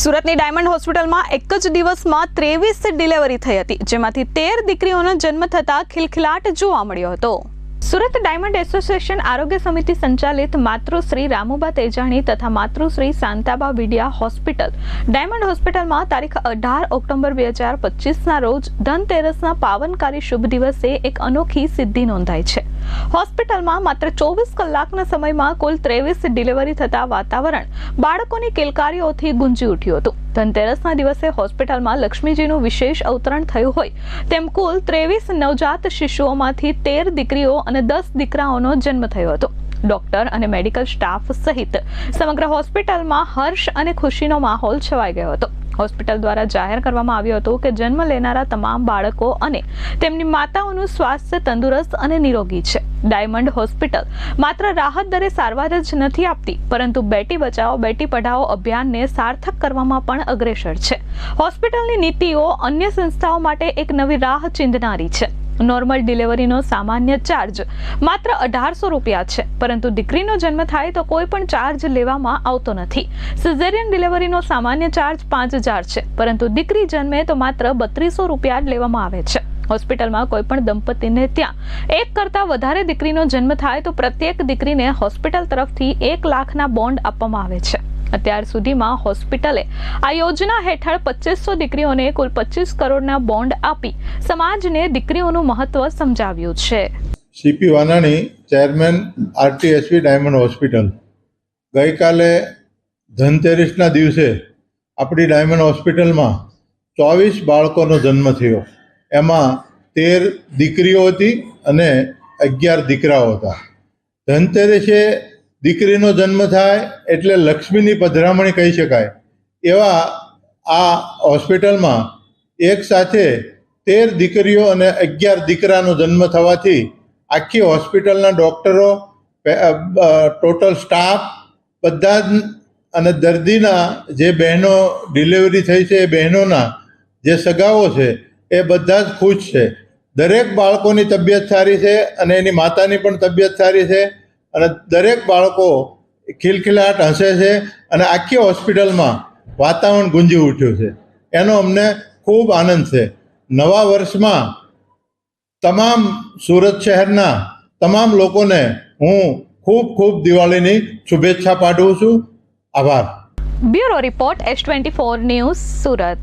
સુરતની ડાયમંડ હોસ્પિટલમાં એક જ દિવસમાં ત્રેવીસ ડિલિવરી થઈ હતી, જેમાંથી તેર દીકરીઓનો જન્મ થતા ખિલખિલાટ જોવા મળ્યો હતો. સુરત ડાયમંડ એસોસિએશન આરોગ્ય સમિતિ સંચાલિત માતૃશ્રી રામુબા તેજાણી તથા માતૃશ્રી શાંતાબા વિડિયા હોસ્પિટલ, ડાયમંડ હોસ્પિટલમાં તારીખ અઢાર ઓક્ટોબર બે હજાર પચીસના રોજ ધનતેરસના પાવનકારી શુભ દિવસે એક અનોખી સિદ્ધિ નોંધાઈ છે. હોસ્પિટલમાં માત્ર ચોવીસ કલાકના સમયમાં કુલ ત્રેવીસ ડિલિવરી થતા વાતાવરણ બાળકોની કિલકારીઓથી ગુંજી ઉઠ્યું હતું. ધનતેરસના દિવસે હોસ્પિટલમાં લક્ષ્મીજીનું વિશેષ અવતરણ થયું હોય તેમ કુલ ત્રેવીસ નવજાત શિશુઓમાંથી તેર દીકરીઓ અને દસ દીકરાઓનો જન્મ થયો હતો. ડોક્ટર અને મેડિકલ સ્ટાફ સહિત સમગ્ર હોસ્પિટલમાં હર્ષ અને ખુશીનો માહોલ છવાઈ ગયો હતો. હોસ્પિટલ દ્વારા જાહેર કરવામાં આવ્યું હતું કે જન્મ લેનારા તમામ બાળકો અને તેમની માતાઓનું સ્વાસ્થ્ય તંદુરસ્ત અને નિરોગી છે. ડાયમંડ હોસ્પિટલ માત્ર રાહત દરે સારવાર જ નથી આપતી, પરંતુ બેટી બચાવો, બેટી પઢાઓ અભિયાનને સાર્થક કરવામાં પણ અગ્રેસર છે. હોસ્પિટલની નીતિઓ અન્ય સંસ્થાઓ માટે એક નવી રાહ ચીંધનારી છે. નોર્મલ ડિલિવરીનો સામાન્ય ચાર્જ માત્ર અઢારસો રૂપિયા છે. પરંતુ દીકરીનો જન્મ થાય તો કોઈ પણ ચાર્જ લેવામાં આવતો નથી. સિઝેરિયન ડિલિવરીનો સામાન્ય ચાર્જ પાંચ હજાર છે. પરંતુ દીકરી જન્મે તો માત્ર બત્રીસો રૂપિયા જ લેવામાં આવે છે. હોસ્પિટલમાં કોઈ પણ દંપતીને ત્યાં એક કરતાં વધારે દીકરીનો જન્મ થાય તો પ્રત્યેક દીકરીને હોસ્પિટલ તરફથી એક લાખના બોન્ડ આપવામાં આવે છે. અત્યાર સુધીમાં હોસ્પિટલે આ યોજના હેઠળ પચીસો દીકરીઓને કુલ પચીસ કરોડના બોન્ડ આપી સમાજને દીકરીઓનું મહત્વ સમજાવ્યું છે. CP Vanani, chairman RTSP Diamond Hospital. ગઈકાલે ધનતેરસના દિવસે આપણી ડાયમંડ હોસ્પિટલમાં ચોવીસ બાળકોનો જન્મ થયો. એમાં તેર દીકરીઓ હતી અને અગિયાર દીકરાઓ હતા. ધનતેરસે દીકરીનો જન્મ થાય એટલે લક્ષ્મીની પધરામણી કહી શકાય. એવા આ હોસ્પિટલમાં એક સાથે તેર દીકરીઓ અને અગિયાર દીકરાનો જન્મ થવાથી આખી હોસ્પિટલના ડૉક્ટરો ટોટલ સ્ટાફ બધા જ અને દર્દીના જે બહેનો ડિલિવરી થઈ છે એ બહેનોના જે સગાઓ છે એ બધા જ ખુશ છે. દરેક બાળકોની તબિયત સારી છે અને એની માતાની પણ તબિયત સારી છે. અને દરેક બાળકો ખિલખિલાટ હસે છે અને આખી હોસ્પિટલમાં વાતાવરણ ગુંજી ઉઠ્યું છે. એનો અમને ખૂબ આનંદ છે. નવા વર્ષમાં તમામ સુરત શહેરના તમામ લોકોને હું ખૂબ ખૂબ દિવાળીની શુભેચ્છા પાઠવું છું. આભાર. Bureau report S twenty four news Surat.